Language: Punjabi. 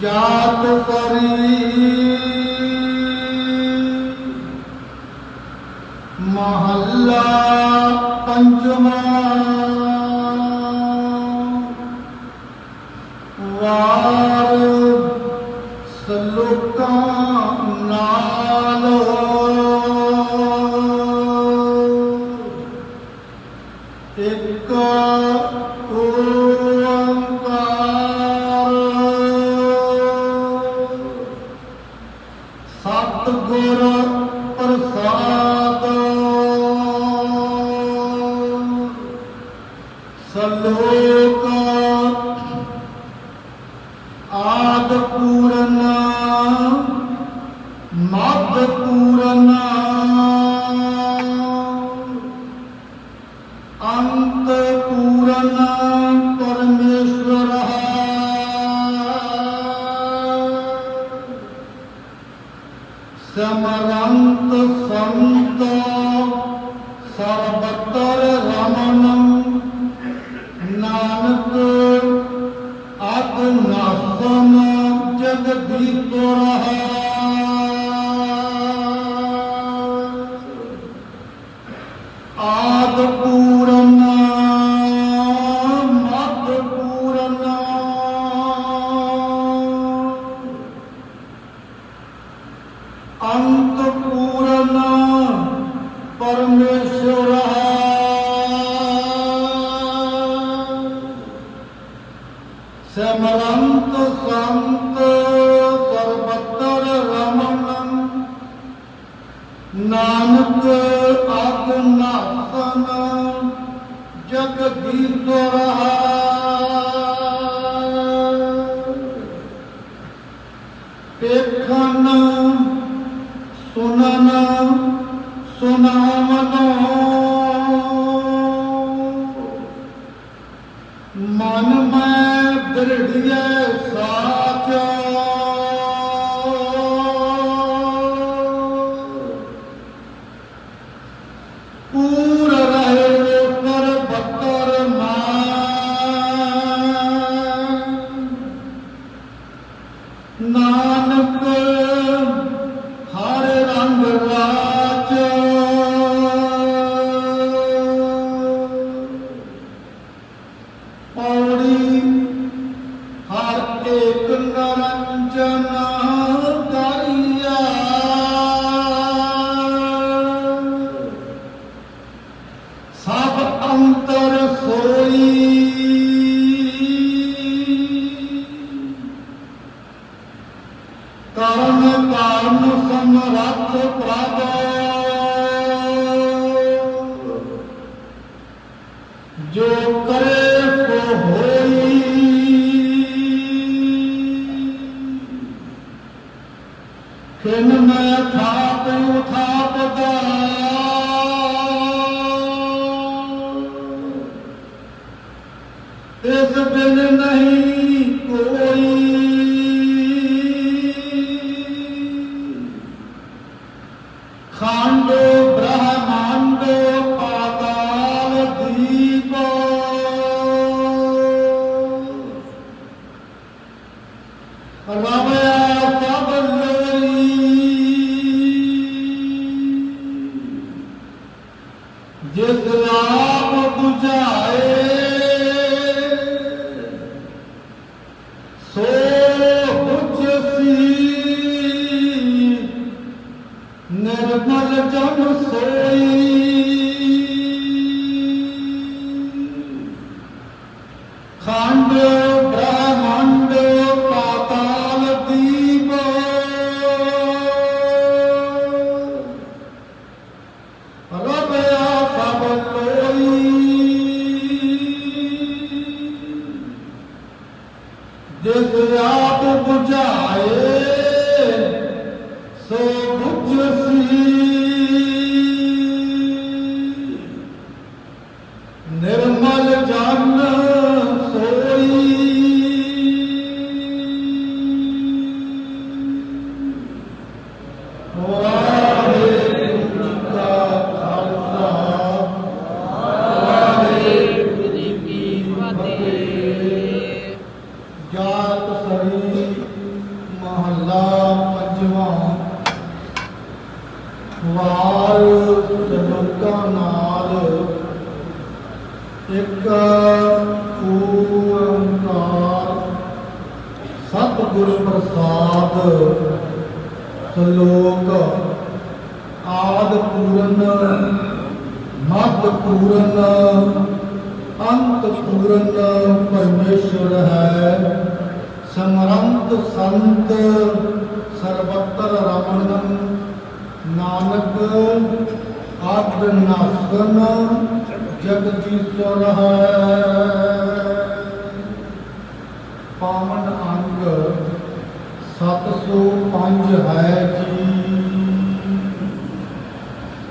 ਜਾਤ ਪਰੀ ਮਹੱਲਾ ਪੰਜਵਾ ਵਾਰ ਸਲੋਕਾਂ ਸਲੋਕ ਆਦ ਪੂਰਨ ਮਦ ਪੂਰਨ ਅੰਤ ਪੂਰਨ ਪਰਮੇਸ਼ਵਰ। ਸਮਰੰਤ ਸੰਤ ਸਰਬਤਰ ਰਮਨ ਨਾਸਨ ਜਗਦੀਸ਼ਵਰ ਆਦ ਪੂਰਨ ਮਦ ਪੂਰਨ ਅੰਤ ਪੂਰਨ ਪਰਮੇਸ਼ਵਰ ਨਾਨਕ ਆਗ ਨਾਸਨ ਜਗਦੀਸ਼ਵਰ ਦੇਖਨ ਸੁਨਨ ਸੁਨਾਵਨ ਮਨ ਮੈਂ ਦ੍ਰਿੜੀਐ ਸਾਚ। ਸਮਰੱਥ ਪ੍ਰਭ ਜੋ ਕਰੇ ਸੋ ਹੋਈ। ਖਿਨ ਮੈਂ ਥਾਪ ਉਥਾਪ ਦਾ ਇਸ ਬਿਨ ਖੰਡ ਬ੍ਰਹਮੰਡ ਪਾਤਾਲ ਦੀਪ। ਰਵਿਆ ਅਪਾਰ ਜਗਤਾਂ ਨਾਲ। ਇੱਕ ਓੰਕਾਰ। ਸਤਿਗੁਰ ਪ੍ਰਸਾਦ, ਸ਼ਲੋਕ ਆਦ ਪੂਰਨ ਮਤ ਪੂਰਨ, ਅੰਤ ਪੂਰਨ ਪਰਮੇਸ਼ਰ ਹੈ। ਸਮਰੰਤ ਸੰਤ ਸਰਵਤਰ ਰਮਣੰ ਨਾਨਕ ਆਦ ਨਾਸਨ ਜਗਦੀਸ਼ਵਰ ਹੈ ਪਾਵਨ ਅੰਗ 705 ਹੈ